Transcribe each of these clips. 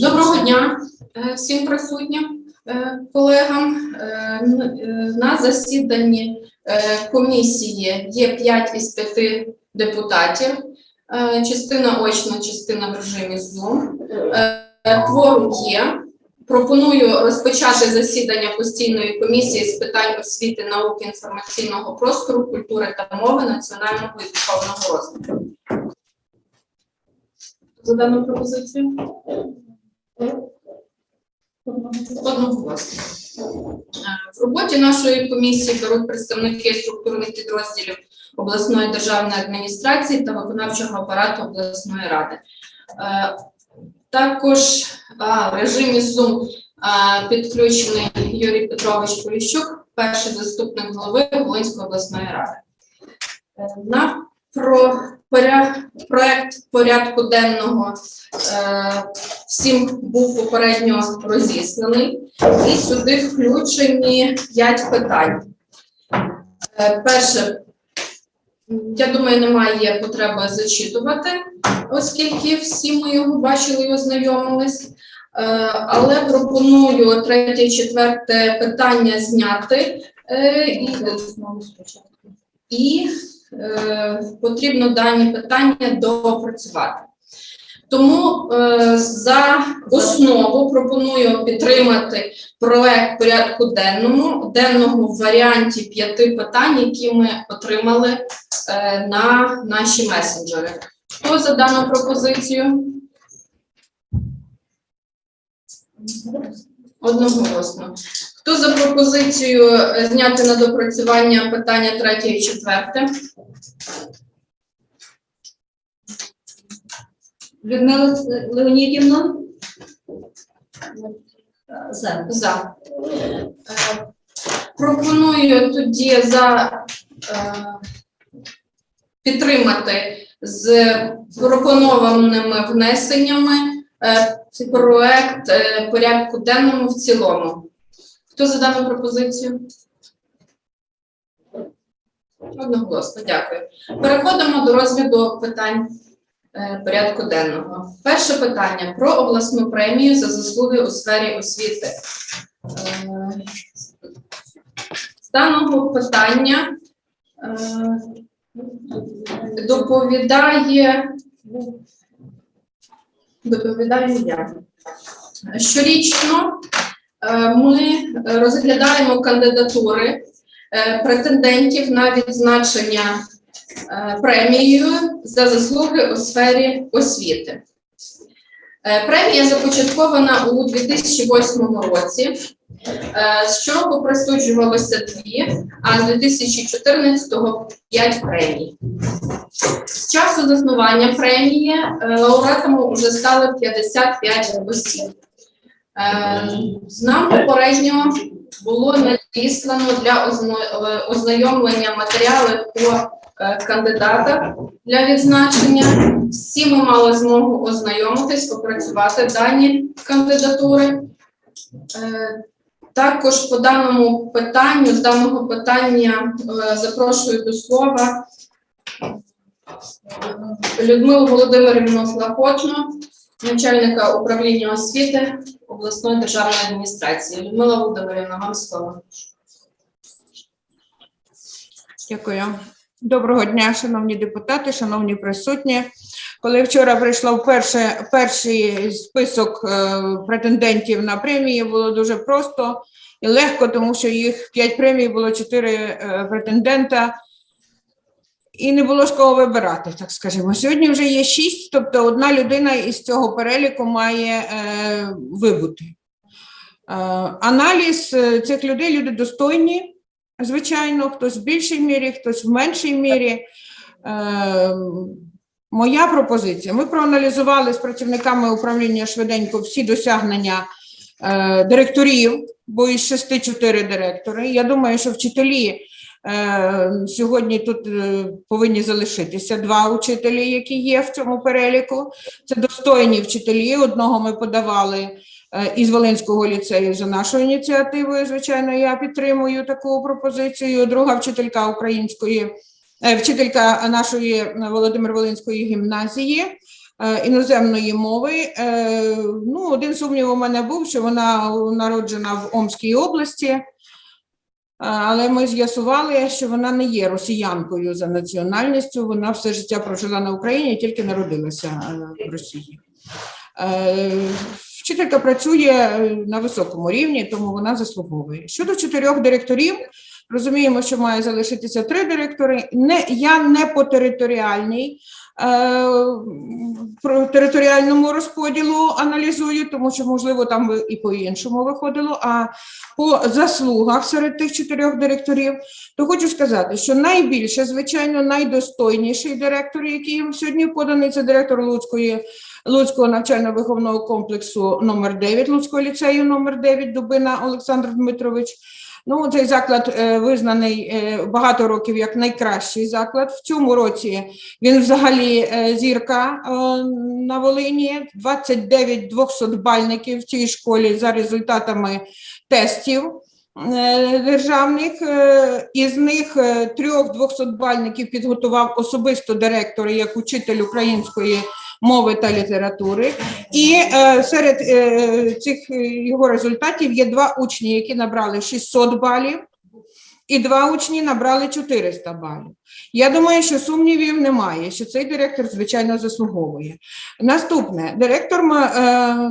Доброго дня е, всім присутнім е, колегам. Е, На засіданні комісії є 5 із 5 депутатів. Частина очна, частина в режимі Zoom. Кворум є. Пропоную розпочати засідання постійної комісії з питань освіти, науки, інформаційного простору, культури та мови, національного і духовного розвитку. За дану пропозицію? В роботі нашої комісії беруть представники структурних підрозділів обласної державної адміністрації та виконавчого апарату обласної ради. Е, Також в режимі Zoom підключений Юрій Петрович Поліщук, перший заступник голови Волинської обласної ради. Е, На про поря- проект порядку денного е, всім був попередньо розісланий, і сюди включені п'ять питань. Е, Перше, я думаю, немає потреби зачитувати, оскільки всі ми його бачили і ознайомились. Е, Але пропоную третє і четверте питання зняти е, і, потрібно дані питання доопрацювати. Тому е, за основу пропоную підтримати проект порядку денному, денного в варіанті п'яти питань, які ми отримали е, на наші месенджери. Хто за дану пропозицію? Одноголосно. Хто за пропозицію е, зняти на допрацювання питання третє і четверте? Людмила Леонідівна? За. За. Е, Пропоную тоді за е, підтримати з пропонованими внесеннями проект порядку денному в цілому. Хто за дану пропозицію? Одноголосно, дякую. Переходимо до розгляду питань е, порядку денного. Перше питання про обласну премію за заслуги у сфері освіти. Е, З даного питання е, доповідає я. Щорічно ми розглядаємо кандидатури е, претендентів на відзначення е, премією за заслуги у сфері освіти. Е, Премія започаткована у 2008 році. Е, Щороку присуджувалося дві, а з 2014-го п'ять премій. З часу заснування премії е, лауреатами вже стали 55 осіб. Е, нам попередньо було надіслано для е, ознайомлення матеріали по е, кандидатах для відзначення. Всі ми мали змогу ознайомитись, опрацювати дані кандидатури. Також по даному питанню, з даного питання запрошую до слова Людмилу Володимирівну Флахотну, начальника управління освіти обласної державної адміністрації. Людмила Володимирівна, вам слово. Дякую. Доброго дня, шановні депутати, шановні присутні. Коли вчора прийшло вперше перший список е, претендентів на премії, було дуже просто і легко, тому що їх п'ять премій було чотири е, претендента, і не було з кого вибирати, так скажімо. Сьогодні вже є шість, тобто одна людина із цього переліку має е, вибути. Е, аналіз е, цих людей люди достойні. Звичайно, хтось в більшій мірі, хтось в меншій мірі. Е, моя пропозиція. Ми проаналізували з працівниками управління швиденько всі досягнення е, директорів, бо із шести чотири директори. Я думаю, що вчителі сьогодні тут е, повинні залишитися два учителі, які є в цьому переліку. Це достойні вчителі. Одного ми подавали е, із Волинського ліцею за нашою ініціативою. Звичайно, я підтримую таку пропозицію. Друга вчителька української, е, вчителька нашої Володимир Волинської гімназії. е, іноземної мови. Е, Ну, один сумнів у мене був, що вона народжена в Омській області. Але ми з'ясували, що вона не є росіянкою за національністю. Вона все життя прожила на Україні, тільки народилася е, в Росії. Е, Вчителька працює е, на високому рівні, тому вона заслуговує. Щодо чотирьох директорів, розуміємо, що має залишитися три директори. Не, я не по територіальній про територіальному розподілу аналізую, тому що, можливо, там і по-іншому виходило. А по заслугах серед тих чотирьох директорів, то хочу сказати, що найбільше, звичайно, найдостойніший директор, який сьогодні поданий, це директор Луцької Луцького навчально-виховного комплексу номер 9 Луцького ліцею номер 9 Дубина Олександр Дмитрович. Ну, цей заклад е, визнаний е, багато років як найкращий заклад. В цьому році він взагалі е, зірка на Волині. 29 200-бальників в цій школі за результатами тестів державних. Із них трьох 200-бальників підготував особисто директор як учитель української мови та літератури. І е, серед е, цих е, його результатів є два учні, які набрали 600 балів, і два учні набрали 400 балів. Я думаю, що сумнівів немає, що цей директор, звичайно, заслуговує. Наступне, директор е,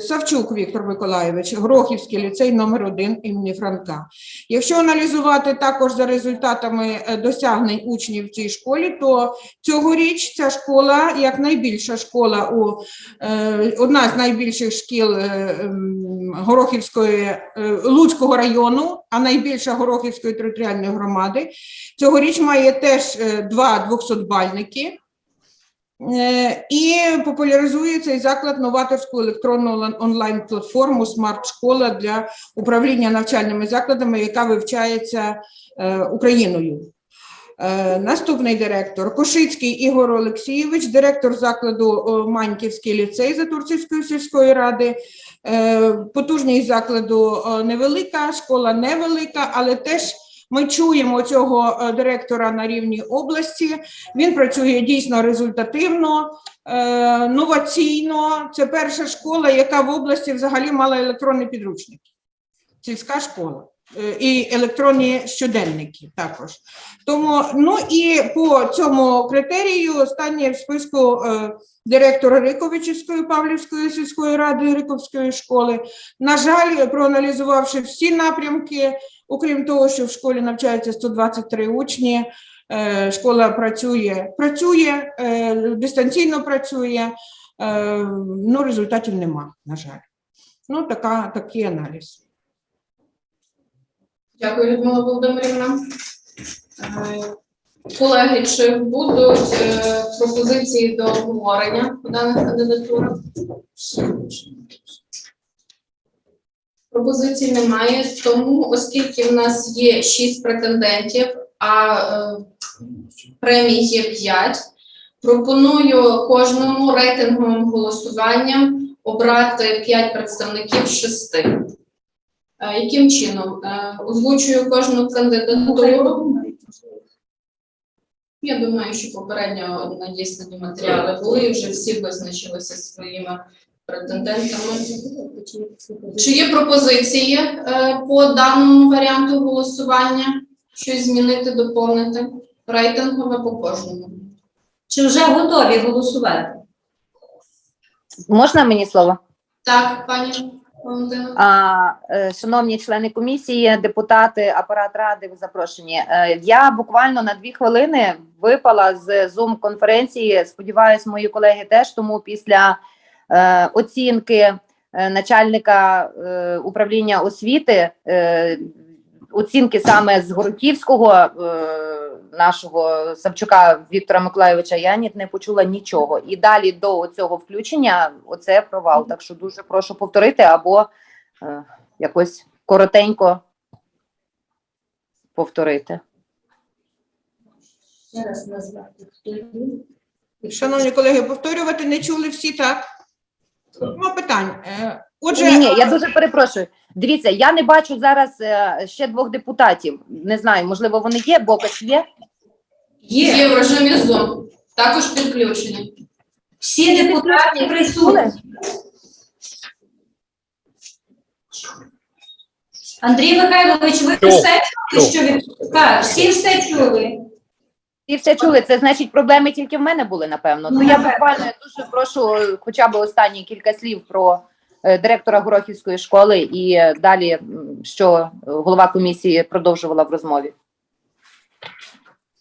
Савчук Віктор Миколайович, Грохівський ліцей номер 1 імені Франка. Якщо аналізувати також за результатами е, досягнень учнів в цій школі, то цьогоріч ця школа, як найбільша школа, у, е, одна з найбільших шкіл е, Горохівської, е, Луцького району, а найбільша Горохівської територіальної громади, цьогоріч має теж е, два 200-бальники. Е, І популяризує цей заклад новаторську електронну онлайн- онлайн-платформу Смарт-школа для управління навчальними закладами, яка вивчається е, Україною. Е, Наступний директор Кошицький Ігор Олексійович, директор закладу Маньківський ліцей Затурцівської сільської ради. Потужність закладу невелика, школа невелика, але теж ми чуємо цього е, директора на рівні області. Він працює дійсно результативно, е, новаційно. Це перша школа, яка в області взагалі мала електронний підручник. Сільська школа. Е, І електронні щоденники також. Тому, ну і по цьому критерію останнє в списку е, директор Риковичівської Павлівської сільської ради Риковської школи. На жаль, проаналізувавши всі напрямки, окрім того, що в школі навчається 123 учні, е, школа працює, працює, е, дистанційно працює, е, ну результатів нема, на жаль. Ну, така, такий аналіз. Дякую, Людмила Володимирівна. Е, Колеги, чи будуть пропозиції до обговорення по даних кандидатурах? Пропозицій немає, тому, оскільки в нас є шість претендентів, а е, премій є п'ять, пропоную кожному рейтинговим голосуванням обрати п'ять представників з шести. Е, Яким чином? Е, Озвучую кожну кандидатуру. Я думаю, що попередньо надіслані матеріали були, вже всі визначилися своїми претендентами. Чи є пропозиції е, по даному варіанту голосування? Щось змінити, доповнити? Рейтингове по кожному. Чи вже готові голосувати? Можна мені слово? Так, пані А, е, шановні члени комісії, депутати, апарат ради, ви запрошені. Е, Я буквально на дві хвилини випала з zoom конференції. Сподіваюсь, мої колеги теж. Тому після оцінки е, начальника е, управління освіти, е, оцінки саме з Горохівського е, нашого Савчука Віктора Миколайовича, я ні- не почула нічого. І далі до цього включення оце провал. Так що дуже прошу повторити або е, якось коротенько повторити. Ще раз. Хто? Шановні колеги, повторювати не чули всі, так? Нема питань. Е, Отже, Ні, ні, я дуже перепрошую. Дивіться, я не бачу зараз е, ще двох депутатів. Не знаю, можливо, вони є, Бокач є. Є в режимі Zoom. Також підключені. Всі депутати присутні. Андрій Михайлович, ви Чув. все чули, що від... Так, всі все чули. Всі все чули. Це значить, проблеми тільки в мене були, напевно. Ну, я буквально дуже прошу хоча б останні кілька слів про е, директора Горохівської школи і е, далі, м, що е, голова комісії продовжувала в розмові.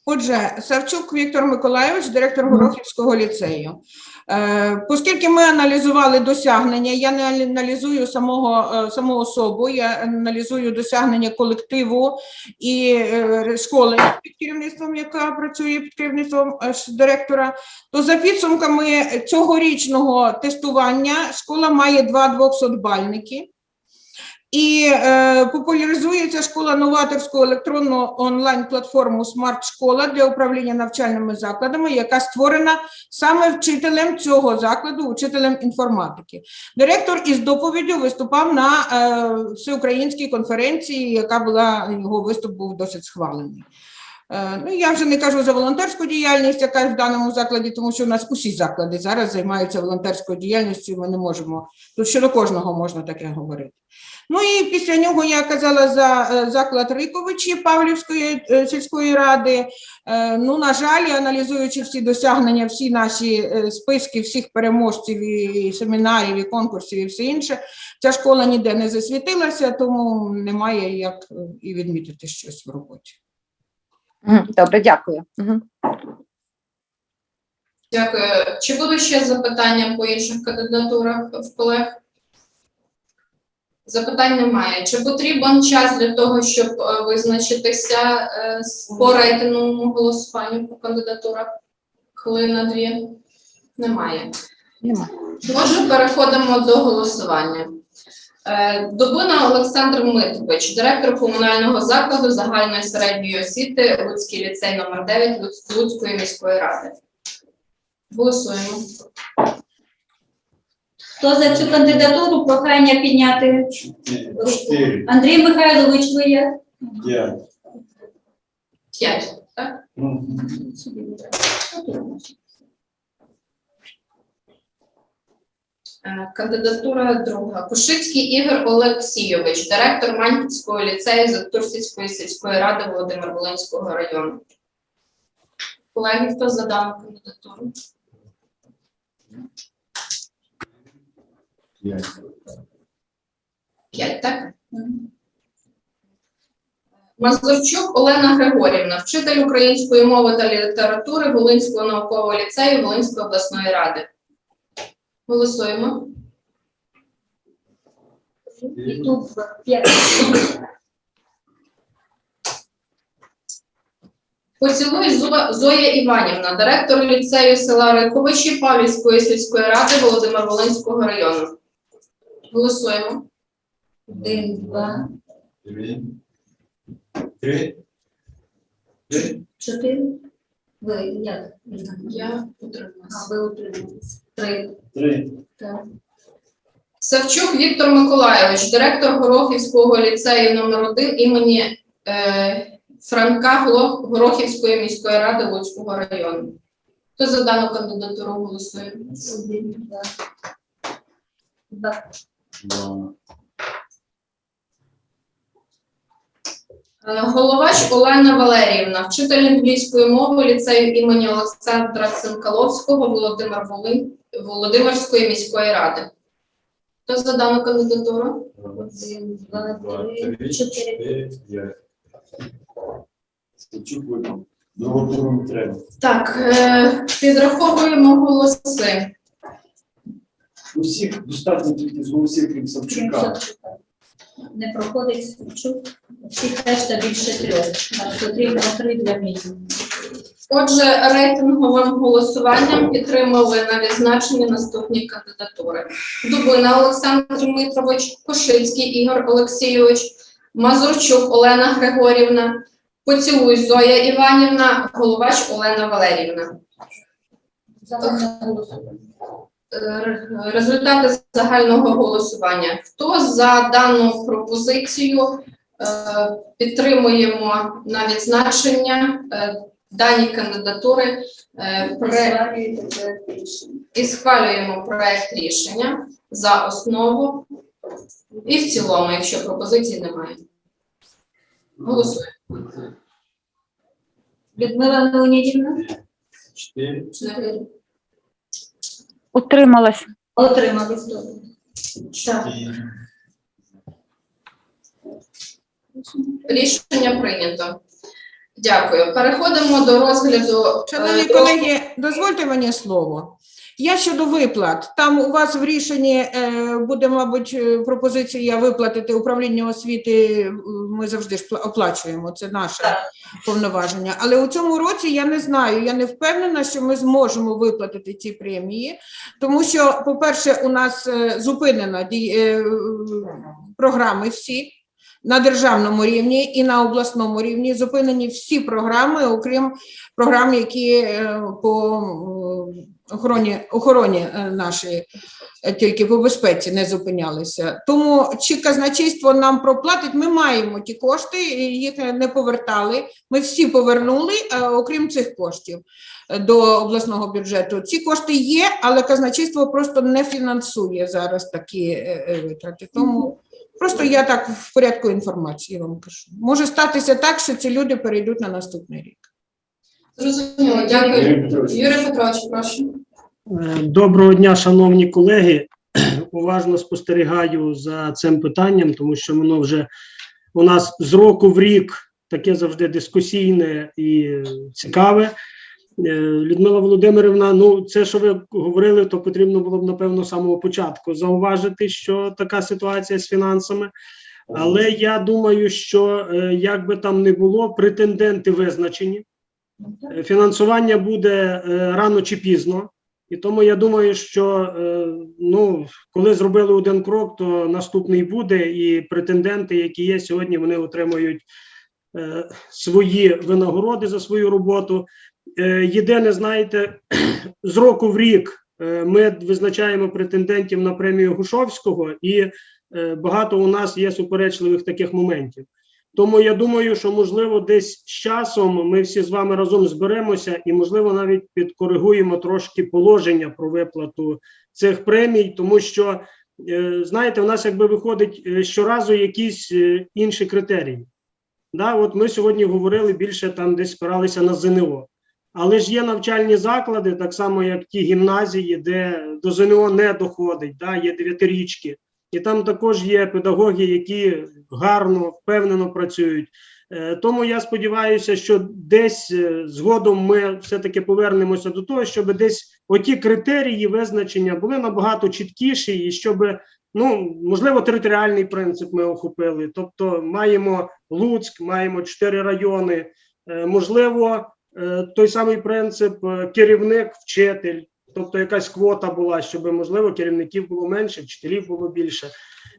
Отже, Савчук Віктор Миколайович, директор Горохівського ліцею. Е, Оскільки ми аналізували досягнення, я не аналізую самого, е, саму особу, я аналізую досягнення колективу і е, школи під керівництвом, яка працює під керівництвом директора, то за підсумками цьогорічного тестування школа має два 200-бальники. І е, популяризується школа новаторську електронну онлайн-платформу Смарт Школа для управління навчальними закладами, яка створена саме вчителем цього закладу, учителем інформатики. Директор із доповіддю виступав на е, всеукраїнській конференції, яка була його виступ був досить схвалений. Е, Ну, я вже не кажу за волонтерську діяльність, яка в даному закладі, тому що у нас усі заклади зараз займаються волонтерською діяльністю, ми не можемо тут щодо кожного можна таке говорити. Ну і після нього я казала за е, заклад Риковичі Павлівської е, сільської ради. Ну, на жаль, аналізуючи всі досягнення, всі наші списки всіх переможців і семінарів, і конкурсів, і все інше, ця школа ніде не засвітилася, тому немає як і відмітити щось в роботі. Добре, дякую. Дякую. Чи будуть ще запитання по інших кандидатурах в колег? Запитань немає. Чи потрібен час для того, щоб е, визначитися е, по рейтинговому голосуванню по кандидатурах? Хвилина дві? Немає. Нема. Отже, переходимо до голосування. Е, Добина Олександр Митович, директор комунального закладу загальної середньої освіти Луцький ліцей номер 9 Луц- Луцької міської ради. Голосуємо. Хто за цю кандидатуру прохання підняти? Чотири, Андрій Михайлович, ви є? п'ять. П'ять. Так? Ну, Кандидатура друга. Кушицький Ігор Олексійович, директор Маньківського ліцею Затурсівської сільської ради Володимир Волинського району. Колеги, хто за дану кандидатуру? П'ять, так? Мазурчук Олена Григорівна, вчитель української мови та літератури Волинського наукового ліцею Волинської обласної ради. Голосуємо. І тут. Поцілуй Зоя Іванівна, директор ліцею села Риковичі Павлівської сільської ради Володимир Волинського району. Голосуємо. Один, два, Три. Три. Три. чотири. Ви як? Я А, ви утримались. Три. Три. Так. Савчук Віктор Миколайович, директор Горохівського ліцею номер 1 імені е, Франка Горохівської міської ради Луцького району. Хто за дану кандидатуру голосує? Один, два. Два. Два. Головач Олена Валеріївна, вчитель англійської мови ліцею імені Олександра Цинкаловського Володимир Волин, Володимирської міської ради. Хто за дану кандидатуру? Один, два, три, чотири. п'ять. Треба. Так, е, підраховуємо голоси. Усіх достатньо тільки з голосів Крім Савчука. Не проходить. Всіх решта більше трьох. Так, Потрібно три для мінімуму. Отже, рейтинговим голосуванням підтримали на відзначення наступні кандидатури: Дубина Олександр Дмитрович, Кошицький Ігор Олексійович, Мазурчук Олена Григорівна, Поцілуй Зоя Іванівна, Головач Олена голосування. Е, Результати загального голосування. Хто за дану пропозицію е, підтримуємо на відзначення е, дані кандидатури е, і схвалюємо проект рішення за основу і в цілому, якщо пропозицій немає. Голосуємо. Людмила Леонідівна? Утрималась. Отримались добре. Так. Рішення прийнято. Дякую. Переходимо до розгляду. е, Шановні колеги, дозвольте мені слово. Я щодо виплат. Там у вас в рішенні е, буде, мабуть, е, пропозиція виплатити управління освіти. Ми завжди ж пла- оплачуємо, це наше повноваження. Але у цьому році я не знаю, я не впевнена, що ми зможемо виплатити ці премії, тому що, по-перше, у нас е, зупинено програми всі. На державному рівні і на обласному рівні зупинені всі програми, окрім програм, які е, по охороні, охороні е, нашої е, тільки по безпеці не зупинялися. Тому чи казначейство нам проплатить, ми маємо ті кошти, їх не повертали. Ми всі повернули, окрім цих коштів до обласного бюджету. Ці кошти є, але казначейство просто не фінансує зараз такі витрати. Тому просто я так в порядку інформації вам кажу. Може статися так, що ці люди перейдуть на наступний рік. Зрозуміло, дякую. Юрій Петрович. Прошу. Е, Доброго дня, шановні колеги. Уважно спостерігаю за цим питанням, тому що воно вже у нас з року в рік таке завжди дискусійне і цікаве. Е, Людмила Володимирівна, ну це, що ви говорили, то потрібно було б напевно з самого початку зауважити, що така ситуація з фінансами. Але я думаю, що е, як би там не було, претенденти визначені. Е, Фінансування буде рано чи пізно. І тому я думаю, що ну, коли зробили один крок, то наступний буде, і претенденти, які є сьогодні, вони отримують свої винагороди за свою роботу. Е, єдине, знаєте, з року в рік е, ми визначаємо претендентів на премію Гушовського, і е, багато у нас є суперечливих таких моментів. Тому я думаю, що можливо десь з часом ми всі з вами разом зберемося і, можливо, навіть підкоригуємо трошки положення про виплату цих премій, тому що знаєте, у нас якби виходить щоразу якісь інші критерії. Да, от ми сьогодні говорили більше там, десь спиралися на ЗНО. Але ж є навчальні заклади, так само як ті гімназії, де до ЗНО не доходить, да, є дев'ятирічки. І там також є педагоги, які гарно, впевнено працюють. Е, Тому я сподіваюся, що десь е, згодом ми все-таки повернемося до того, щоб десь оті критерії визначення були набагато чіткіші, і щоб, ну, можливо, територіальний принцип ми охопили. Тобто маємо Луцьк, маємо чотири райони, Е, можливо, той самий принцип е, керівник, вчитель. Тобто якась квота була, щоб можливо керівників було менше, вчителів було більше.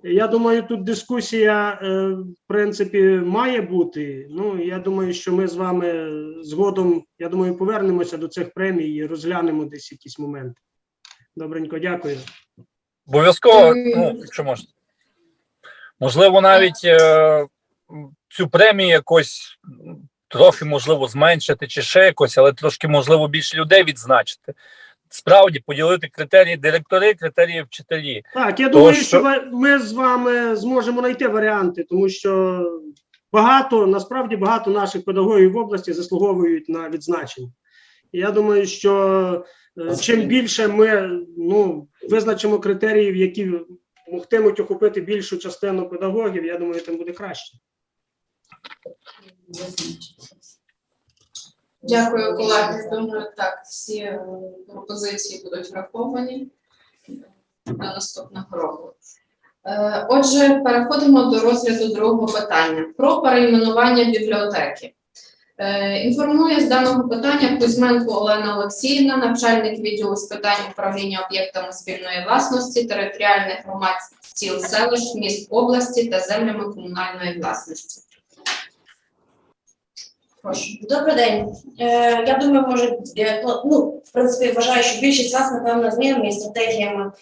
Я думаю, тут дискусія е, в принципі має бути. Ну я думаю, що ми з вами згодом, я думаю, повернемося до цих премій і розглянемо десь якісь моменти. Добренько, дякую. Обов'язково, ну, якщо можна. Можливо, навіть е, цю премію якось трохи можливо зменшити чи ще якось, але трошки можливо більше людей відзначити. Справді поділити критерії директори, критерії вчителі. Так, я думаю, що- що ми з вами зможемо знайти варіанти, тому що багато насправді багато наших педагогів в області заслуговують на відзначення. І я думаю, що е, чим більше ми ну, визначимо критеріїв, які могтимуть охопити більшу частину педагогів, я думаю, тим буде краще. Дякую, колеги. Думаю, так, всі е, пропозиції будуть враховані до наступного року. Е, Отже, переходимо до розгляду другого питання про перейменування бібліотеки. Е, Інформує з даного питання Кузьменко Олена Олексіївна, начальник відділу з питань управління об'єктами спільної власності, територіальних громад сіл селищ, міст області та землями комунальної власності. Прошу. Добрий день. Е, я думаю, може, ну, ну, в принципі, вважаю, що більшість вас, напевно, знайомі з стратегіями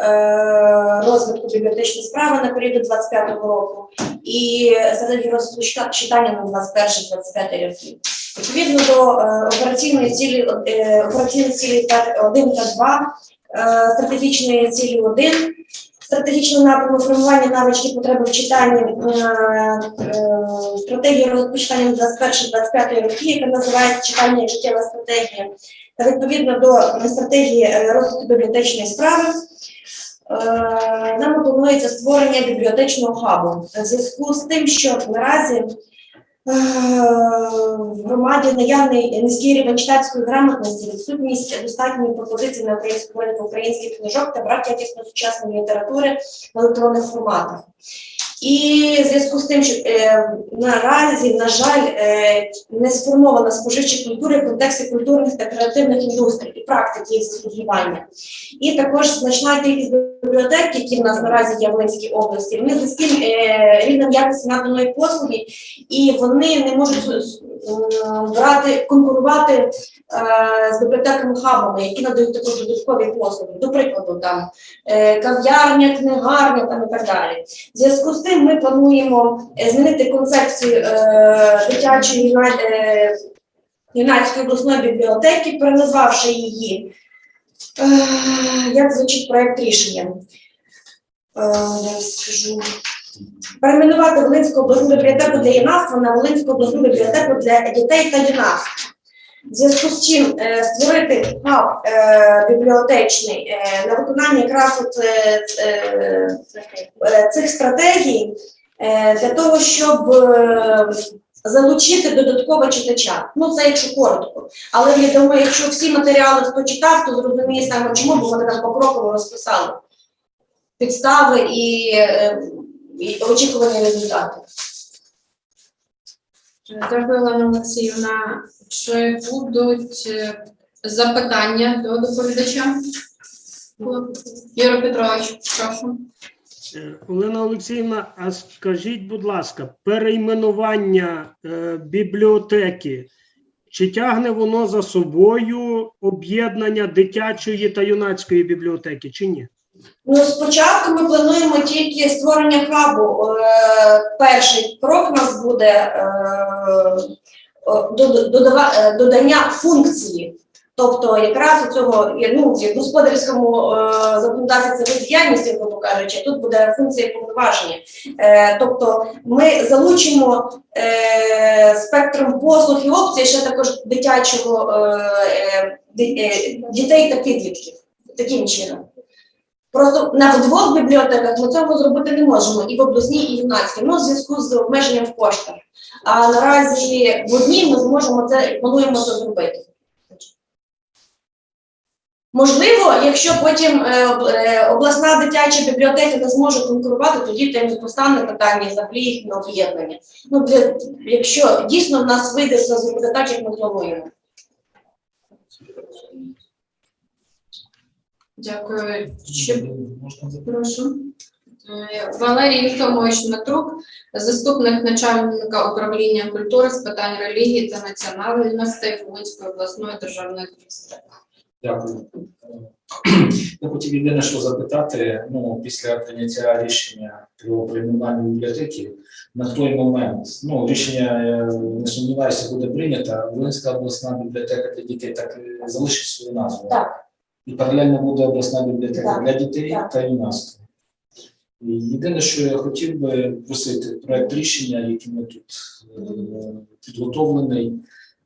е, розвитку бібліотечної справи на період до 25-го року і стратегії розвитку чита- читання на 21-25 роки. Відповідно до е, операційної цілі е, операційних цілей та 1 та 2, е, стратегічної цілі 1, стратегічного напряму формування навички потреби в читанні е, е, стратегії розвитку читання на 21-25 роки, яка називається читання як життєва стратегія, та відповідно до стратегії е, розвитку бібліотечної справи. Нам планується створення бібліотечного хабу в зв'язку з тим, що наразі в громаді наявний низький рівень читацької грамотності, відсутність достатньої пропозиції на українську ринку українських книжок та брак якісно сучасної літератури в електронних форматах. І в зв'язку з тим, що е, наразі, на жаль, е, не сформована споживча культура в контексті культурних та креативних індустрій і практики їх застосування. І також значна кількість бібліотек, які в нас наразі є в Волинській області, вони з низьким е, рівнем якості наданої послуги, і вони не можуть брати конкурувати е, з бібліотеками хабами, які надають також додаткові послуги. До прикладу, там е, кав'ярня, книгарня там і так далі. В зв'язку з тим ми плануємо е, змінити концепцію е, дитячої юна- е, юнацької обласної бібліотеки, переназвавши її. Е, як звучить проект рішення? Е, скажу. Перейменувати Волинську обласну бібліотеку для юнацтва на Волинську обласну бібліотеку для дітей та юнацтва. В зв'язку з чим е, створити хаб е, бібліотечний е, на виконання якраз от, цих стратегій для того, щоб залучити додатково читача. Ну це якщо коротко. Але я думаю, якщо всі матеріали хто читав, то зрозуміє саме чому, бо вони там покроково розписали підстави і, і очікувані результати. Дякую, Олена Олексіївна. Чи будуть е, запитання до доповідача? Юрій Петрович, прошу. Е, Олена Олексіївна, а скажіть, будь ласка, перейменування е, бібліотеки, чи тягне воно за собою об'єднання дитячої та юнацької бібліотеки, чи ні? Ну, спочатку ми плануємо тільки створення хабу. Е, перший крок у нас буде е, додава- е, додання функції. Тобто, якраз у цього ну, в господарському е, законодавстві це вид діяльності, грубо кажучи, тут буде функція повноваження. Е, тобто, ми залучимо е, спектром послуг і опцій ще також дитячого е, е, е, дітей та підлітків. Таким чином. Просто на двох бібліотеках ми цього зробити не можемо, і в обласній, і в юнацькій, ну, в зв'язку з обмеженням в коштах. А наразі в одній ми зможемо це, плануємо це зробити. Можливо, якщо потім е, е, обласна дитяча бібліотека не зможе конкурувати, тоді тим постане питання взагалі їх на об'єднання. Ну, для, якщо дійсно в нас вийде це зробити так, як ми плануємо. Дякую. Чи прошу? Е, Валерій Євтомович Дмитрук, заступник начальника управління культури з питань релігії та національностей Волинської обласної державної адміністрації. Дякую. Я хотів єдине, що запитати, ну, після прийняття рішення про прийменування бібліотеки, на той момент, ну, рішення, е, не сумніваюся, буде прийнято, Волинська обласна бібліотека для дітей так залишить свою назву. Так. І паралельно буде обласна бібліотека для дітей Так. та юнацтва. Єдине, що я хотів би просити, проект рішення, який ми тут е, підготовлений,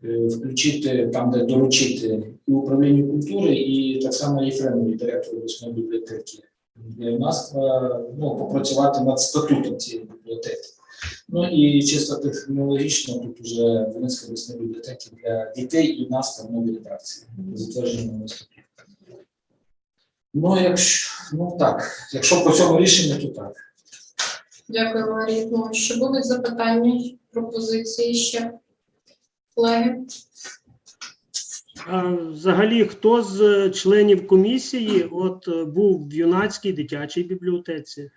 е, включити там, де доручити і управлінню культури, і так само Єфремові, директору обласної бібліотеки для юнацтва, ну, попрацювати над статутом цієї бібліотеки. Ну і чисто технологічно тут вже Волинська обласна бібліотека для дітей і юнацтва в новій редакції, затвердження нового статуту. Ну, якщо ну так, якщо по цьому рішенню, то так. Дякую, Валерій Євтомович. Чи будуть запитання, пропозиції ще? Колеги? А взагалі, хто з членів комісії от е, був в юнацькій дитячій бібліотеці?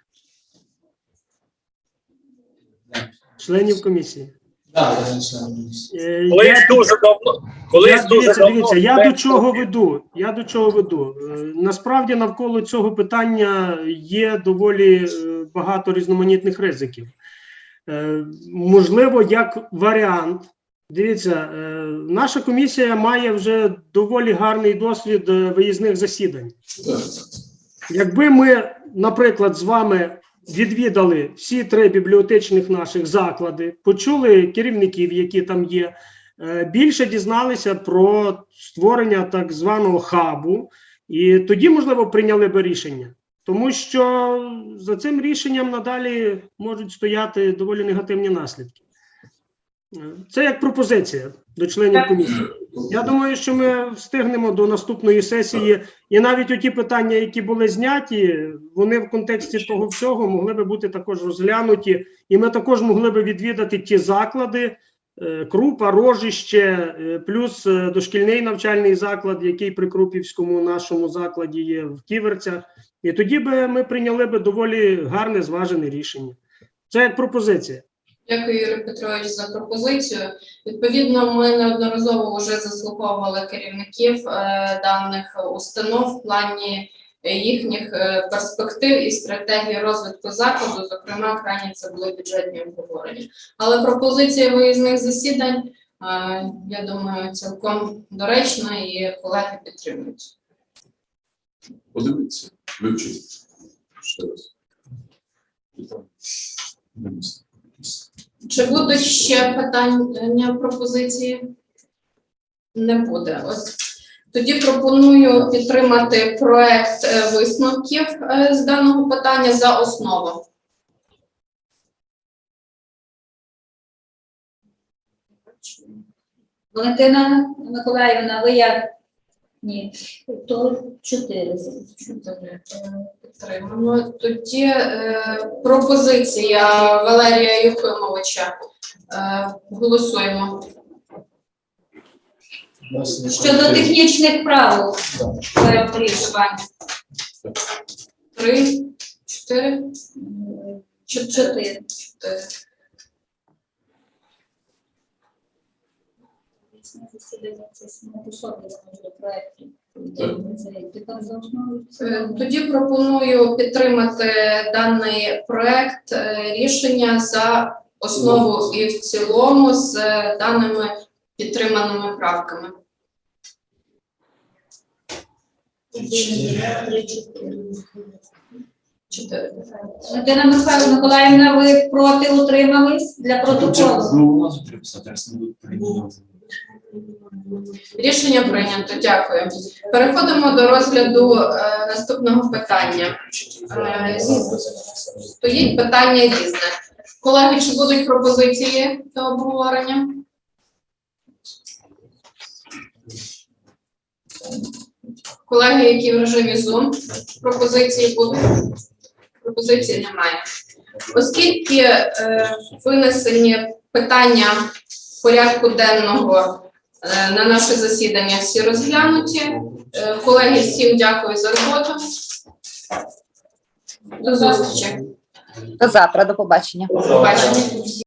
Членів комісії. Так, я. Е, Колись я- дуже давно, колись я, дуже дивіться, давно. дивіться, я до чого веду. Я до чого веду. Е, Насправді навколо цього питання є доволі е, багато різноманітних ризиків. Е, Можливо, як варіант Дивіться, е, наша комісія має вже доволі гарний досвід е, виїзних засідань. Якби ми, наприклад, з вами відвідали всі три бібліотечних наших заклади, почули керівників, які там є, е, більше дізналися про створення так званого хабу, і тоді, можливо, прийняли би рішення. Тому що за цим рішенням надалі можуть стояти доволі негативні наслідки. Це як пропозиція до членів комісії. Я думаю, що ми встигнемо до наступної сесії, і навіть оті питання, які були зняті, вони в контексті того всього могли би бути також розглянуті, і ми також могли би відвідати ті заклади. е, Крупа, рожище, е, плюс е, дошкільний навчальний заклад, який при Крупівському нашому закладі є в Ківерцях. І тоді би ми прийняли би доволі гарне зважене рішення. Це як пропозиція. Дякую, Юрій Петрович, за пропозицію. Відповідно, ми неодноразово вже заслуховували керівників е, даних установ в плані їхніх е, перспектив і стратегії розвитку закладу. Зокрема, крайні це були бюджетні обговорення. Але пропозиція виїзних засідань, е, я думаю, цілком доречна і колеги підтримують. Подивіться, вивчіть ще раз. Дивіться. Чи будуть ще питання пропозиції? Не буде. Ось тоді пропоную підтримати проект е, висновків е, з даного питання за основу. Валентина Миколаївна, ви як? Ні, то чотири. Підтримано. Тоді е, пропозиція Валерія Юхимовича. Е, голосуємо. Щодо технічних правил Так. Три, чотири, Чотири. чотири. Е, Тоді пропоную підтримати даний проект е, рішення за основу і в цілому з е, даними підтриманими правками. Чотири. Валентина Михайло Миколаївна, ви проти утримались для протоколу? Знову назву треба писати, раз не будуть. Рішення прийнято. Дякую. Переходимо до розгляду е, наступного питання. Е, Стоїть питання різне. Колеги, чи будуть пропозиції до обговорення? Колеги, які в режимі Zoom, пропозиції будуть? Пропозиції немає. Оскільки е, винесені питання порядку денного на наше засідання всі розглянуті. Е, Колеги, всім дякую за роботу. До зустрічі. До завтра, до побачення. До побачення.